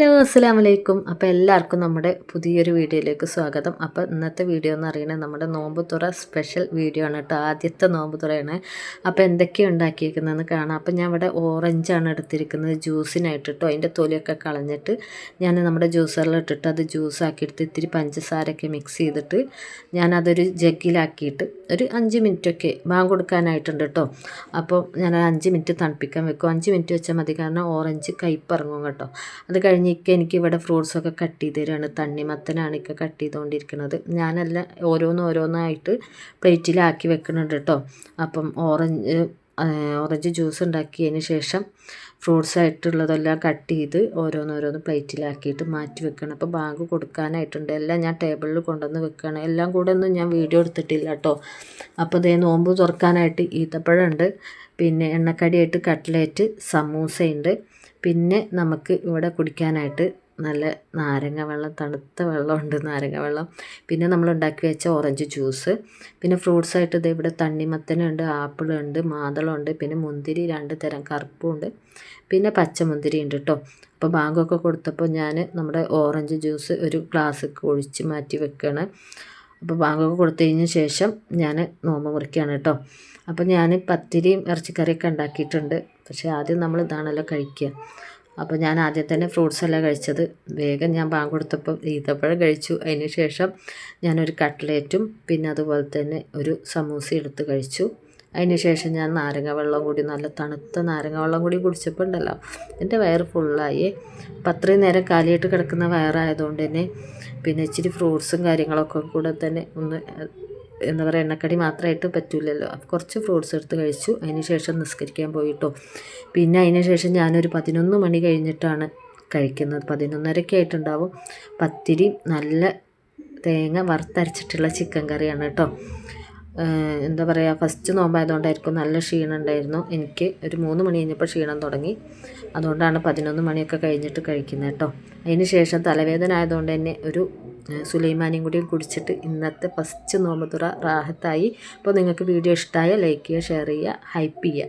Hello അസ്സാം വലൈക്കും അപ്പോൾ എല്ലാവർക്കും നമ്മുടെ പുതിയൊരു വീഡിയോയിലേക്ക് സ്വാഗതം. അപ്പോൾ ഇന്നത്തെ വീഡിയോ എന്ന് പറയുന്നത് നമ്മുടെ നോമ്പുതുറ സ്പെഷ്യൽ വീഡിയോ ആണ് കേട്ടോ. ആദ്യത്തെ നോമ്പുതുറയാണ്. അപ്പോൾ എന്തൊക്കെയാണ് ഉണ്ടാക്കിയിരിക്കുന്നതെന്ന് കാണാം. അപ്പോൾ ഞാൻ ഇവിടെ ഓറഞ്ചാണ് എടുത്തിരിക്കുന്നത്. ജ്യൂസിനായിട്ട് കേട്ടോ അതിന്റെ തൊലിയൊക്കെ കളഞ്ഞിട്ട് ഞാൻ നമ്മുടെ ജ്യൂസറിൽ ഇട്ടിട്ട് അത് ജ്യൂസാക്കി എടുത്ത് ഇത്തിരി പഞ്ചസാരയൊക്കെ മിക്സ് ചെയ്തിട്ട് ഞാനതൊരു ജഗ്ഗിലാക്കിയിട്ട് ഒരു അഞ്ച് മിനിറ്റൊക്കെ ബാങ്ക് കൊടുക്കാനായിട്ടുണ്ട് കേട്ടോ അപ്പോൾ ഞാൻ അഞ്ച് മിനിറ്റ് തണുപ്പിക്കാൻ വെക്കും. അഞ്ച് മിനിറ്റ് വെച്ചാൽ മതി. കാരണം ഓറഞ്ച് കയ്പ്പിറങ്ങും കേട്ടോ. അത് കഴിഞ്ഞ് ഇക്ക എനിക്ക് ഇവിടെ ഫ്രൂട്ട്സൊക്കെ കട്ട് ചെയ്ത് തരാണ്. തണ്ണിമത്തനാണ് ഇക്ക കട്ട് ചെയ്തുകൊണ്ടിരിക്കുന്നത് ഞാനല്ല ഓരോന്ന് ഓരോന്നായിട്ട് പ്ലേറ്റിലാക്കി വെക്കുന്നുണ്ട് കേട്ടോ അപ്പം ഓറഞ്ച് ഓറഞ്ച് ജ്യൂസ് ഉണ്ടാക്കിയതിന് ശേഷം ഫ്രൂട്ട്സ് ആയിട്ടുള്ളതെല്ലാം കട്ട് ചെയ്ത് ഓരോന്നോരോന്ന് പ്ലേറ്റിലാക്കിയിട്ട് മാറ്റി വെക്കണം. അപ്പോൾ ബാങ്ക് കൊടുക്കാനായിട്ടുണ്ട്. എല്ലാം ഞാൻ ടേബിളിൽ കൊണ്ടുവന്ന് വെക്കുകയാണ് എല്ലാം കൂടെ ഒന്നും ഞാൻ വീഡിയോ എടുത്തിട്ടില്ല കേട്ടോ അപ്പോൾ ഇതേ നോമ്പ് തുറക്കാനായിട്ട് ഈത്തപ്പഴമുണ്ട് പിന്നെ എണ്ണക്കടിയായിട്ട് കട്ട്ലേറ്റ് സമൂസയുണ്ട് പിന്നെ നമുക്ക് ഇവിടെ കുടിക്കാനായിട്ട് നല്ല നാരങ്ങ വെള്ളം തണുത്ത വെള്ളമുണ്ട് നാരങ്ങ വെള്ളം. പിന്നെ നമ്മൾ ഉണ്ടാക്കി വെച്ച ഓറഞ്ച് ജ്യൂസ് പിന്നെ ഫ്രൂട്ട്സ് ആയിട്ട് ഇത് ഇവിടെ തണ്ണിമത്തനുണ്ട് ആപ്പിളുണ്ട് മാതളമുണ്ട് പിന്നെ മുന്തിരി രണ്ട് തരം കറുപ്പുണ്ട് പിന്നെ പച്ചമുന്തിരി ഉണ്ട് കേട്ടോ അപ്പോൾ ബാങ്കൊക്കെ കൊടുത്തപ്പോൾ ഞാൻ നമ്മുടെ ഓറഞ്ച് ജ്യൂസ് ഒരു ഗ്ലാസ്സൊക്കെ ഒഴിച്ച് മാറ്റി വെക്കുകയാണ് അപ്പോൾ ബാങ്കൊക്കെ കൊടുത്തതിന് ശേഷം ഞാൻ നോമ്പ് മുറിക്കുകയാണ് കേട്ടോ. അപ്പോൾ ഞാൻ പത്തിരിയും ഇറച്ചിക്കറിയൊക്കെ ഉണ്ടാക്കിയിട്ടുണ്ട്. പക്ഷേ ആദ്യം നമ്മൾ ഇതാണല്ലോ കഴിക്കുക അപ്പോൾ ഞാൻ ആദ്യം തന്നെ ഫ്രൂട്ട്സ് അല്ല കഴിച്ചത്. വേഗം ഞാൻ ബാങ്ക് കൊടുത്തപ്പോൾ ഈത്തപ്പഴം കഴിച്ചു. അതിന് ശേഷം ഞാനൊരു കട്ട്ലേറ്റും പിന്നെ അതുപോലെ തന്നെ ഒരു സമൂസ എടുത്ത് കഴിച്ചു. അതിന് ശേഷം ഞാൻ നാരങ്ങ വെള്ളം കൂടി നല്ല തണുത്ത നാരങ്ങ വെള്ളം കൂടി കുടിച്ചപ്പോൾ ഉണ്ടല്ലോ എന്റെ വയറ് ഫുള്ളായി. അപ്പം അത്രയും നേരം കാലിയിട്ട് കിടക്കുന്ന വയറായതുകൊണ്ട് തന്നെ പിന്നെ ഇച്ചിരി ഫ്രൂട്ട്സും കാര്യങ്ങളൊക്കെ കൂടെ തന്നെ ഒന്ന് എന്താ പറയുക എണ്ണക്കടി മാത്രമായിട്ട് പറ്റില്ലല്ലോ കുറച്ച് ഫ്രൂട്ട്സ് എടുത്ത് കഴിച്ചു. അതിന് ശേഷം നിസ്കരിക്കാൻ പോയിട്ടോ. പിന്നെ അതിന് ശേഷം ഞാനൊരു പതിനൊന്ന് മണി കഴിഞ്ഞിട്ടാണ് കഴിക്കുന്നത്. പതിനൊന്നരയ്ക്ക് ആയിട്ടുണ്ടാവും. പത്തിരി നല്ല തേങ്ങ വറുത്തരച്ചിട്ടുള്ള ചിക്കൻ കറിയാണ് കേട്ടോ. എന്താ പറയുക ഫസ്റ്റ് നോമ്പായതുകൊണ്ടായിരിക്കും നല്ല ക്ഷീണം ഉണ്ടായിരുന്നു. എനിക്ക് ഒരു മൂന്ന് മണി കഴിഞ്ഞപ്പോൾ ക്ഷീണം തുടങ്ങി. അതുകൊണ്ടാണ് പതിനൊന്ന് മണിയൊക്കെ കഴിഞ്ഞിട്ട് കഴിക്കുന്നത് കേട്ടോ അതിന് ശേഷം തലവേദന ആയതുകൊണ്ട് തന്നെ ഒരു സുലൈമാനിയും കൂടി കുടിച്ചിട്ട് ഇന്നത്തെ ഫസ്റ്റ് നോമ്പ് തുറ റാഹത്തായി. അപ്പോൾ നിങ്ങൾക്ക് വീഡിയോ ഇഷ്ടമായ ലൈക്ക് ചെയ്യുക ഷെയർ ചെയ്യുക ഹൈപ്പ് ചെയ്യുക.